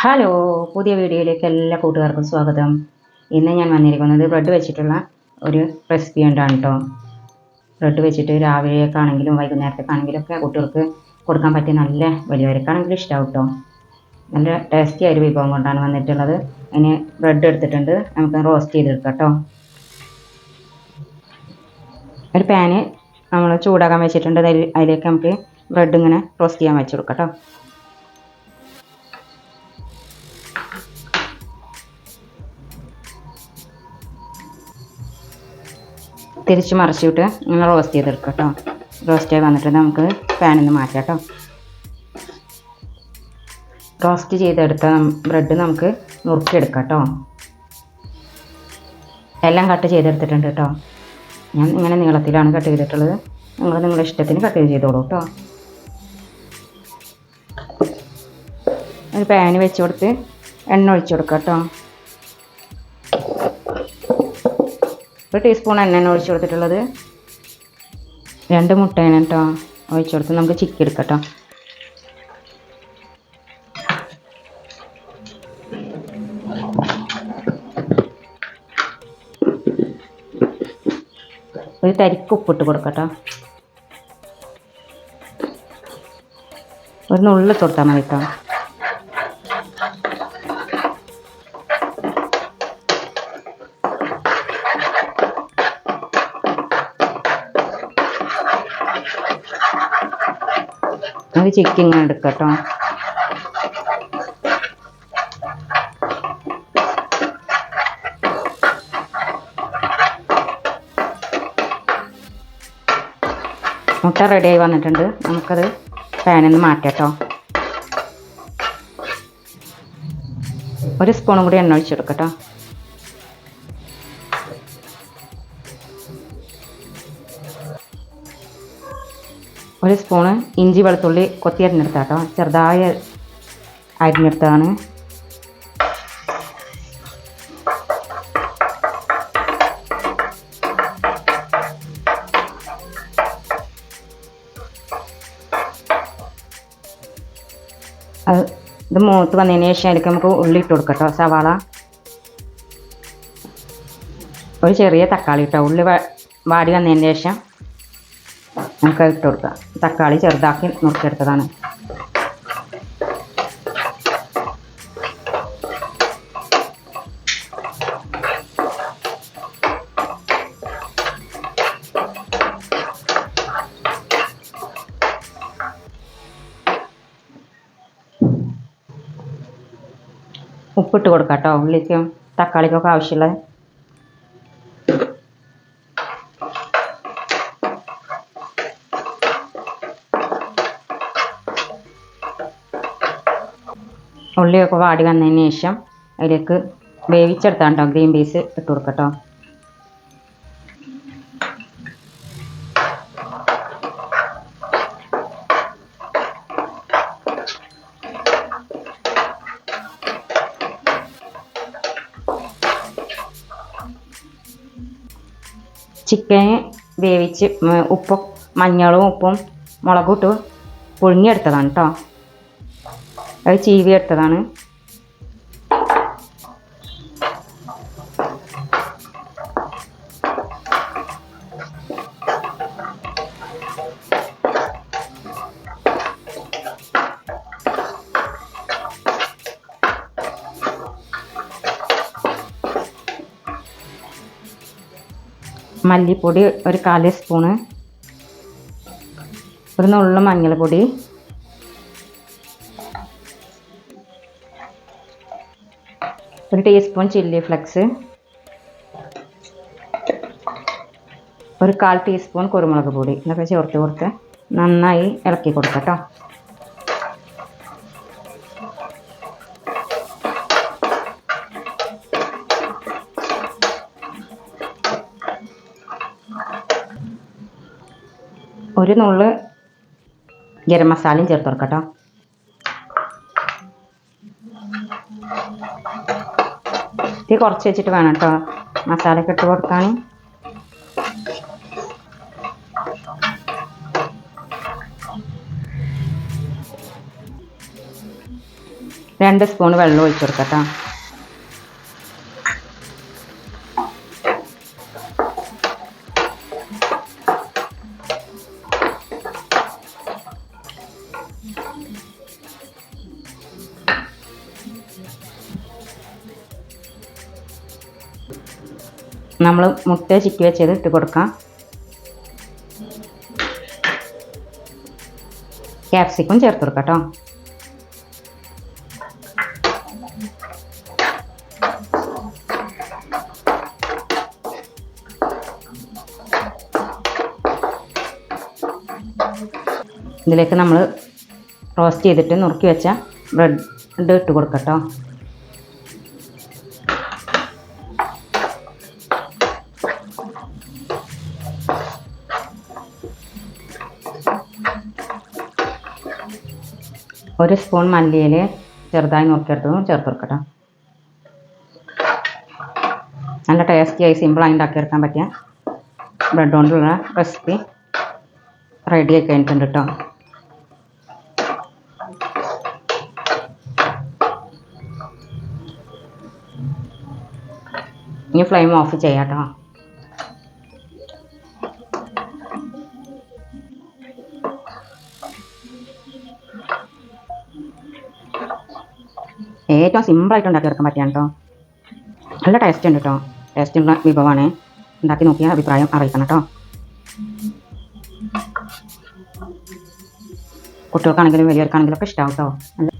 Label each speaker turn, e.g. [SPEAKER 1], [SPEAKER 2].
[SPEAKER 1] Hello പുതിയ വീഡിയോയിലേക്ക് എല്ലാ കൂട്ടുകാർക്കും സ്വാഗതം. ഇന്ന് ഞാൻ വന്നിരിക്കുന്നത് ബ്രെഡ് വെച്ചിട്ടുള്ള ഒരു റെസിപ്പി ഉണ്ടാണ് കേട്ടോ ബ്രെഡ് വെച്ചിട്ട് രാവിലേക്കാണെങ്കിലും വൈകുന്നേരത്തേക്കാണെങ്കിലും ഒക്കെ കുട്ടികൾക്ക് കൊടുക്കാൻ പറ്റിയ നല്ല വലിയവർക്കാണെങ്കിലും ഇഷ്ടമാവും കേട്ടോ നല്ല ടേസ്റ്റി ആയൊരു വിഭവം കൊണ്ടാണ് വന്നിട്ടുള്ളത്. അതിന് ബ്രെഡ് എടുത്തിട്ടുണ്ട്. നമുക്ക് റോസ്റ്റ് ചെയ്തെടുക്കാം കേട്ടോ ഒരു പാന് നമ്മൾ ചൂടാക്കാൻ വെച്ചിട്ടുണ്ട്. അതിലേക്ക് നമുക്ക് ബ്രെഡ് ഇങ്ങനെ റോസ്റ്റ് ചെയ്യാൻ വെച്ചെടുക്കാം കേട്ടോ തിരിച്ച് മറിച്ചിട്ട് ഇങ്ങനെ റോസ്റ്റ് ചെയ്തെടുക്കുക കേട്ടോ റോസ്റ്റ് ചെയ്ത് വന്നിട്ട് നമുക്ക് പാനിൽ നിന്ന് മാറ്റാം കേട്ടോ റോസ്റ്റ് ചെയ്തെടുത്ത ബ്രെഡ് നമുക്ക് നുറുക്കിയെടുക്കാം കേട്ടോ എല്ലാം കട്ട് ചെയ്തെടുത്തിട്ടുണ്ട് കേട്ടോ ഞാൻ ഇങ്ങനെ നീളത്തിലാണ് കട്ട് ചെയ്തിട്ടുള്ളത്. നിങ്ങൾ നിങ്ങളുടെ ഇഷ്ടത്തിന് കട്ട് ചെയ്തോളൂ കേട്ടോ ഒരു പാന് വെച്ച് കൊടുത്ത് എണ്ണ ഒഴിച്ചു കൊടുക്കാം കേട്ടോ ഒരു ടീസ്പൂൺ എണ്ണ ഒഴിച്ച് കൊടുത്തിട്ടുള്ളത്. രണ്ട് മുട്ടയാണ് കേട്ടോ ഒഴിച്ച് കൊടുത്ത് നമുക്ക് ചിക്കി എടുക്കാം ഒരു തരിക്ക് ഉപ്പിട്ട് കൊടുക്കട്ടോ ഒരു നുള്ളിൽ കൊടുത്താൽ മതി കേട്ടോ. നമുക്ക് ചിക്കൻ ഇങ്ങനെ എടുക്കാം കേട്ടോ മുട്ട റെഡിയായി വന്നിട്ടുണ്ട്. നമുക്കത് പാനിൽ നിന്ന് മാറ്റാം ഒരു സ്പൂണും കൂടി എണ്ണ ഒഴിച്ച് ഒരു സ്പൂണ് ഇഞ്ചി വെളുത്തുള്ളി കൊത്തി അരിഞ്ഞെടുത്താട്ടോ ചെറുതായ അരിഞ്ഞെടുത്താണ് അത് ഇത് മൂത്ത് വന്നതിന് ശേഷം അതിലേക്ക് നമുക്ക് ഉള്ളി ഇട്ട് കൊടുക്കാം കേട്ടോ സവാള. ഒരു ചെറിയ തക്കാളി കേട്ടോ ഉള്ളി വാടി വന്നതിന് ശേഷം നമുക്ക് ഇട്ട് കൊടുക്കാം. തക്കാളി ചെറുതാക്കി നുറുക്കിയെടുത്തതാണ് ഉപ്പിട്ട് കൊടുക്കാം കേട്ടോ ഉള്ളിക്കും തക്കാളിക്കൊക്കെ ആവശ്യമുള്ളത് ഉള്ളിയൊക്കെ വാടി വന്നതിന് ശേഷം അതിലേക്ക് വേവിച്ചെടുത്താൽ കേട്ടോ ഗ്രീൻ പീസ് ഇട്ട് കൊടുക്കട്ടോ. ചിക്കൻ വേവിച്ച് ഉപ്പും മഞ്ഞളും ഉപ്പും മുളകും ഇട്ട് പുഴുങ്ങിയെടുത്തതാണ് കേട്ടോ അത് ചീവി എടുത്തതാണ്. മല്ലിപ്പൊടി ഒരു കാൽ സ്പൂണ്. ഒരു നുള്ള മഞ്ഞൾപ്പൊടി. ഒരു ടീസ്പൂൺ ചില്ലി ഫ്ലെക്സ് ഒരു കാൽ ടീസ്പൂൺ കുരുമുളക് പൊടി. ഇതൊക്കെ ചേർത്ത് കൊടുത്ത് നന്നായി ഇളക്കി കൊടുക്കാം കേട്ടോ ഒരു നുള്ള് ഗരം മസാലയും ചേർത്ത് കൊടുക്കാം കേട്ടോ ഇത് കുറച്ച് വെച്ചിട്ട് വേണം കേട്ടോ. മസാലയൊക്കെ ഇട്ട് കൊടുക്കാൻ രണ്ട് സ്പൂൺ വെള്ളം ഒഴിച്ചു കൊടുക്കട്ടോ നമ്മൾ മുട്ട ചിക്കി വെച്ചത് ഇട്ട് കൊടുക്കാം. ക്യാപ്സിക്കും ചേർത്ത് കൊടുക്കാം കേട്ടോ. ഇതിലേക്ക് നമ്മൾ റോസ്റ്റ് ചെയ്തിട്ട് നുറുക്കി വെച്ച ബ്രെഡ് ഇട്ട് കൊടുക്കാം ഒരു സ്പൂൺ മല്ലിയിൽ ചെറുതായി നുറുക്കിയെടുത്തതും ചേർത്ത് കൊടുക്കട്ടോ നല്ല ടേസ്റ്റിയായി സിമ്പിളായി ഉണ്ടാക്കിയെടുക്കാൻ പറ്റിയ ബ്രെഡ് കൊണ്ടുള്ള റെസിപ്പി റെഡി ആയി കഴിഞ്ഞിട്ടുണ്ട് കേട്ടോ ഇനി ഫ്ലെയിം ഓഫ് ചെയ്യാം കേട്ടോ ഏറ്റവും സിമ്പിളായിട്ട് ഉണ്ടാക്കിയെടുക്കാൻ പറ്റിയാണ് കേട്ടോ നല്ല ടേസ്റ്റ് ഉണ്ട് കേട്ടോ ടേസ്റ്റ് ഉള്ള വിഭവമാണ്. ഉണ്ടാക്കി നോക്കിയാൽ അഭിപ്രായം അറിയിക്കണം കേട്ടോ കുട്ടികൾക്കാണെങ്കിലും വലിയവർക്കാണെങ്കിലും ഒക്കെ ഇഷ്ടമാവും കേട്ടോ